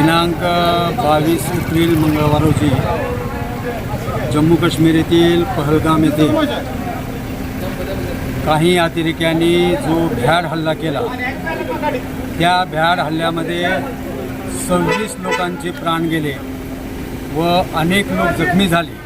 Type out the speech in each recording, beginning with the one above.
दिनांक बावीस एप्रिल मंगळवार रोजी जम्मू काश्मीर येथील पहलगाम येथे काही अतिरेक्यांनी जो भ्याड हल्ला केला त्या भ्याड हल्ल्यामध्ये सव्वीस लोकांचे प्राण गेले व अनेक लोक जखमी झाले.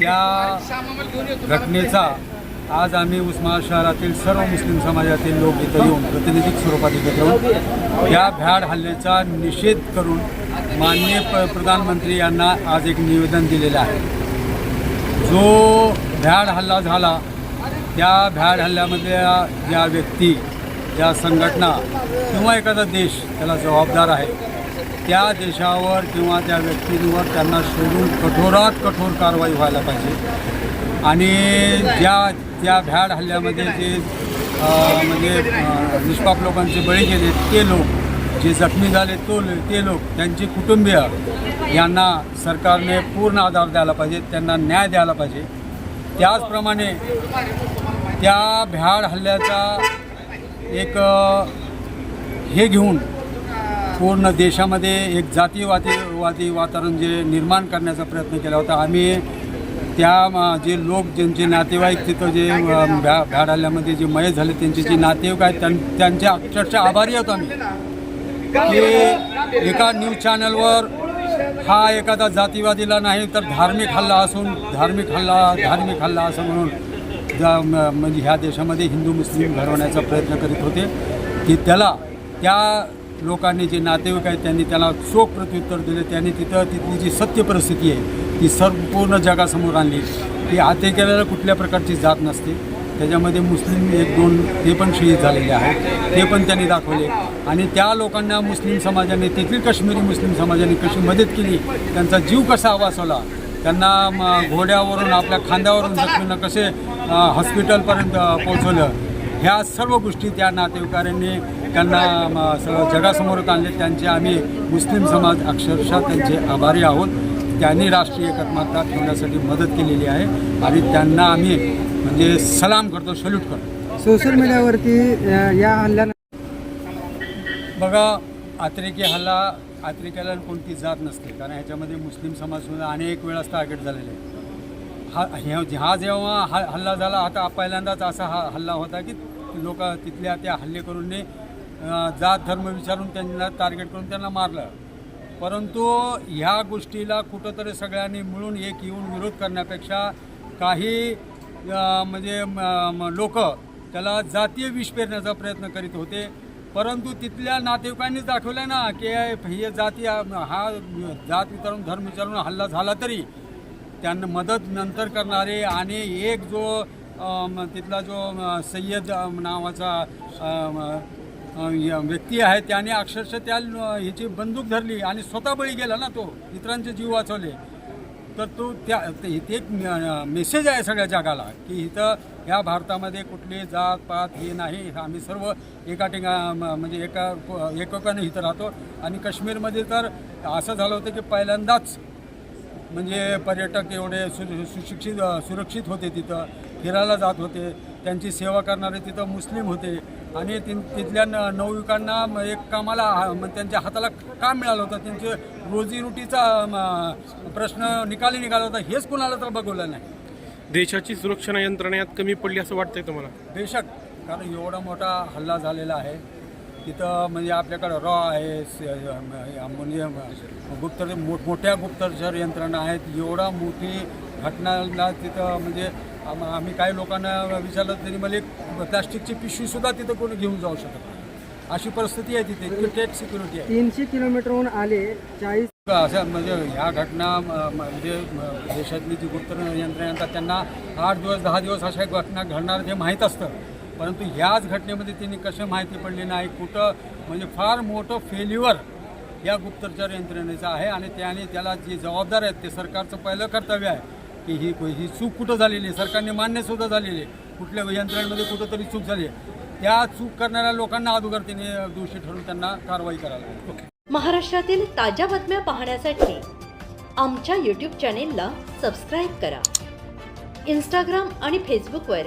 त्या घटनेचा आज आम्ही उस्मान शहरातील सर्व मुस्लिम समाजातील लोक इथं येऊन प्रतिनिधिक स्वरूपात एकत्र येऊन या भ्याड हल्ल्याचा निषेध करून माननीय प प्रधानमंत्री यांना आज एक निवेदन दिलेलं आहे. जो भ्याड हल्ला झाला त्या भ्याड हल्ल्यामधल्या ज्या व्यक्ती ज्या संघटना किंवा एखादा देश त्याला जबाबदार आहे त्या देशावर किंवा त्या व्यक्तींवर त्यांना शोधून कठोरात कठोर कारवाई व्हायला पाहिजे. आणि ज्या त्या भ्याड हल्ल्यामध्ये जे म्हणजे निष्पाप लोकांचे बळी गेले ते लोक जे जखमी झाले तो ते लोक त्यांचे कुटुंबीय यांना सरकारने पूर्ण आधार द्यायला पाहिजे त्यांना न्याय द्यायला पाहिजे. त्याचप्रमाणे त्या भ्याड हल्ल्याचा एक हे घेऊन पूर्ण देशामध्ये एक जातीवादी वादी वातावरण जे निर्माण करण्याचा प्रयत्न केला होता. आम्ही त्या जे लोक ज्यांचे नातेवाईक तिथं जे भ्या भ्याड जे मय झाले त्यांचे जे नातेवाईक आहेत त्यां त्यांचे अक्षरशः आभारी आहोत आम्ही. की एका न्यूज चॅनलवर हा एखादा जातीवादीला नाही तर धार्मिक हल्ला असून धार्मिक हल्ला धार्मिक हल्ला असं म्हणून जा- म- म्हणजे ह्या देशामध्ये हिंदू मुस्लिम घडवण्याचा प्रयत्न करीत होते की त्याला त्या लोकांनी जे नातेवाईक आहेत त्यांनी त्याला चोख प्रत्युत्तर दिले. त्यांनी तिथं तिथली जी सत्य परिस्थिती आहे ती संपूर्ण जगासमोर आणली. की आते केलेल्या कुठल्या प्रकारची जात नसते. त्याच्यामध्ये मुस्लिम एक दोन ते पण शहीद झालेले आहेत. ते पण त्यांनी दाखवले. आणि त्या लोकांना मुस्लिम समाजाने तेथील काश्मीरी मुस्लिम समाजाने कशी मदत केली त्यांचा जीव कसा वाचवला त्यांना म, घोड्यावरून आपल्या खांद्यावरून जखमींना कसे हॉस्पिटलपर्यंत पोहोचवलं ह्या सर्व गोष्टी त्या नातेवाईकांनी त्यांना जगासमोर आणले. त्यांचे आम्ही मुस्लिम समाज अक्षरशः त्यांचे आभारी आहोत. त्यांनी राष्ट्रीय एकात्मता ठेवण्यासाठी मदत केलेली आहे आणि त्यांना आम्ही म्हणजे सलाम करतो सल्यूट करतो. सोशल मीडियावरती या हल्ल्यानं बघा अतिरेकी हल्ला अतिरेक्याला कोणती जात नसते. कारण ह्याच्यामध्ये मुस्लिम समाजसुद्धा अनेक वेळास टार्गेट झालेले आहे हा हे हा जेव्हा हा हल्ला झाला आता पहिल्यांदाच असा हा हल्ला होता की लोक तिथल्या त्या हल्लेकरूंनी जात धर्म विचारून त्यांना टार्गेट करून त्यांना मारलं. परंतु ह्या गोष्टीला कुठंतरी सगळ्यांनी मिळून एक येऊन विरोध करण्यापेक्षा काही म्हणजे लोक त्याला जातीय विष पेरण्याचा प्रयत्न करीत होते. परंतु तिथल्या नातेवाईकांनीच दाखवलं ना की हे जाती हा जात विचारून धर्म विचारून हल्ला झाला तरी त्यांना मदत नंतर करणारे आणि एक जो तिथला जो सय्यद नावाचा य- व्यक्ती आहे त्याने अक्षरशः त्या ह्याची बंदूक धरली आणि स्वतः बळी गेला ना तो इतरांचे जीव वाचवले. तर तो त्या ते एक मेसेज आहे सगळ्या जगाला की इथं ह्या भारतामध्ये कुठली जात पात हे नाही. आम्ही सर्व एका ठिका म्हणजे एका एकोकाने इथं राहतो. आणि काश्मीरमध्ये तर असं झालं होतं की पहिल्यांदाच म्हणजे पर्यटक एवढे सु सुशिक्षित सुरक्षित होते तिथं फिरायला जात होते त्यांची सेवा करणारे तिथं मुस्लिम होते आणि ति तिथल्या न नवयुवकांना एक कामाला हा- त्यांच्या हाताला काम मिळालं होतं त्यांचे रोजीरोटीचा प्रश्न निकाली निघाला होता हेच कुणाला तर बघवलं नाही. देशाची सुरक्षा यंत्रणा यात कमी पडली असं वाटतंय तुम्हाला? बेशक कारण एवढा मोठा हल्ला झालेला आहे. तिथं म्हणजे आपल्याकडं रॉ आहे स- म- म्हणजे गुप्तर मोठमोठ्या गुप्तचर यंत्रणा आहेत. एवढा मोठी घटनाला तिथं म्हणजे आम- आम्ही काही लोकांना विचारलं तरी मला एक प्लास्टिकची पिशवीसुद्धा तिथं कोणी घेऊन जाऊ शकत नाही. अशी परिस्थिती आहे तिथे. टेट सिक्युरिटी आहे. तीनशे किलोमीटरहून आले चाळीस असं म्हणजे ह्या घटना म्हणजे देशातली जी गुप्त यंत्रणा त्यांना आठ दिवस दहा दिवस अशा घटना घडणार हे माहीत असतं. परंतु ह्याच घटनेमध्ये त्यांनी कसे माहिती पडली नाही कुठं म्हणजे फार मोठं फेल्युअर या गुप्तचर यंत्रणेचं आहे आणि त्याने त्याला जे जबाबदार आहेत ते सरकारचं पहिलं कर्तव्य आहे की ही ही चूक कुठं झालेली आहे? सरकारने मान्यसुद्धा झालेली आहे. कुठल्या यंत्रणेमध्ये कुठंतरी चूक झाली आहे. त्या चूक करणाऱ्या लोकांना अगोदर तिने दोषी ठरवून त्यांना कारवाई करायला महाराष्ट्रातील ताज्या बातम्या पाहण्यासाठी आमच्या यूट्यूब चॅनेलला सबस्क्राईब करा. इंस्टाग्राम आणि फेसबुकवर